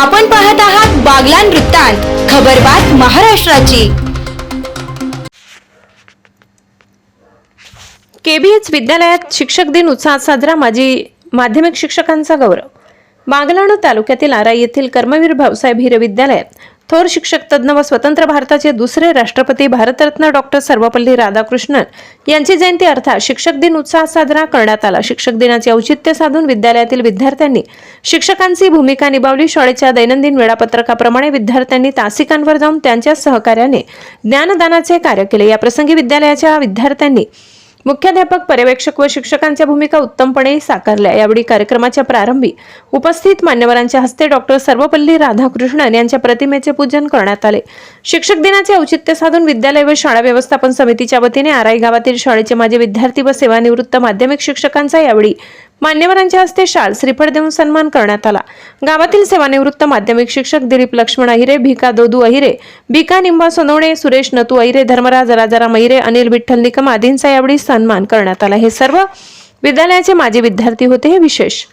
आपण पाहत आहात बागलान वृत्तांत खबरबात महाराष्ट्राची. केबीएच विद्यालयात शिक्षक दिन उत्साहात साजरा माजी माध्यमिक शिक्षकांचा गौरव. बागलाण तालुक्यातील आराई येथील कर्मवीर भाऊसाहेब हिरे विद्यालयात थोर शिक्षक तज्ज्ञ व स्वतंत्र भारताचे दुसरे राष्ट्रपती भारतरत्न डॉक्टर सर्वपल्ली राधाकृष्णन यांची जयंती अर्थात शिक्षक दिन उत्साहात साजरा करण्यात आला. शिक्षक दिनाचे औचित्य साधून विद्यालयातील विद्यार्थ्यांनी शिक्षकांची भूमिका निभावली. शाळेच्या दैनंदिन वेळापत्रकाप्रमाणे विद्यार्थ्यांनी तासिकांवर जाऊन त्यांच्या सहकार्याने ज्ञानदानाचे कार्य केले. या प्रसंगी विद्यालयाच्या विद्यार्थ्यांनी मुख्याध्यापक पर्यवेक्षक व शिक्षकांच्या भूमिका उत्तमपणे साकारल्या. यावेळी कार्यक्रमाच्या प्रारंभी उपस्थित मान्यवरांच्या हस्ते डॉक्टर सर्वपल्ली राधाकृष्णन यांच्या प्रतिमेचे पूजन करण्यात आले. शिक्षक दिनाचे औचित्य साधून विद्यालय व शाळा व्यवस्थापन समितीच्या वतीने आराई गावातील शाळेचे माजी विद्यार्थी व सेवानिवृत्त माध्यमिक शिक्षकांचा यावेळी मान्यवरांच्या हस्ते शाल श्रीफळ देऊन सन्मान करण्यात आला. गावातील सेवानिवृत्त माध्यमिक शिक्षक दिलीप लक्ष्मण अहिरे भिका दोदू अहिरे भिका निंबा सोनवणे सुरेश नतू अहिरे धर्मराज राजाराम अहिरे अनिल विठ्ठल निकम आदींचा यावेळी सन्मान करण्यात आला. हे सर्व विद्यालयाचे माजी विद्यार्थी होते. हे विशेष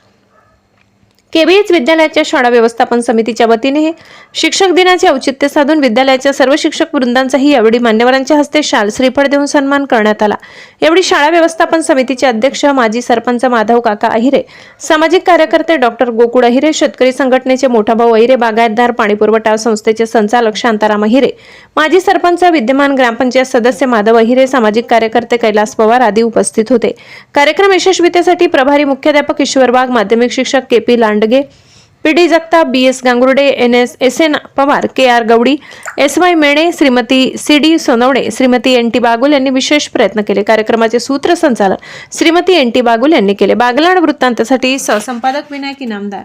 केबीएच विद्यालयाच्या शाळा व्यवस्थापन समितीच्या वतीने शिक्षक दिनाचे औचित्य साधून विद्यालयाच्या सर्व शिक्षक वृंदांचाही यावेळी मान्यवरांच्या हस्ते शाल श्रीफळ देऊन सन्मान करण्यात आला. यावेळी शाळा व्यवस्थापन समितीचे अध्यक्ष माजी सरपंच माधव काका अहिरे सामाजिक कार्यकर्ते डॉक्टर गोकुळ अहिरे शेतकरी संघटनेचे मोठा भाऊ अहिरे बागायतदार पाणीपुरवठा संस्थेचे संचालक शांताराम अहिरे माजी सरपंच विद्यमान ग्रामपंचायत सदस्य माधव अहिरे सामाजिक कार्यकर्ते कैलास पवार आदी उपस्थित होते. कार्यक्रम यशस्वीतेसाठी प्रभारी मुख्याध्यापक ईश्वर वाघ माध्यमिक शिक्षक K P Landge P D Jagtap B S Gangurde N S S N Pawar K R Gawadi S Y Mene Shrimati C D Sonawane Shrimati N T Bagul यांनी विशेष प्रयत्न केले. कार्यक्रमाचे सूत्रसंचालन श्रीमती एन टी बागुल यांनी केले. बागलाण वृत्तांतासाठी सहसंपादक विनायक इनामदार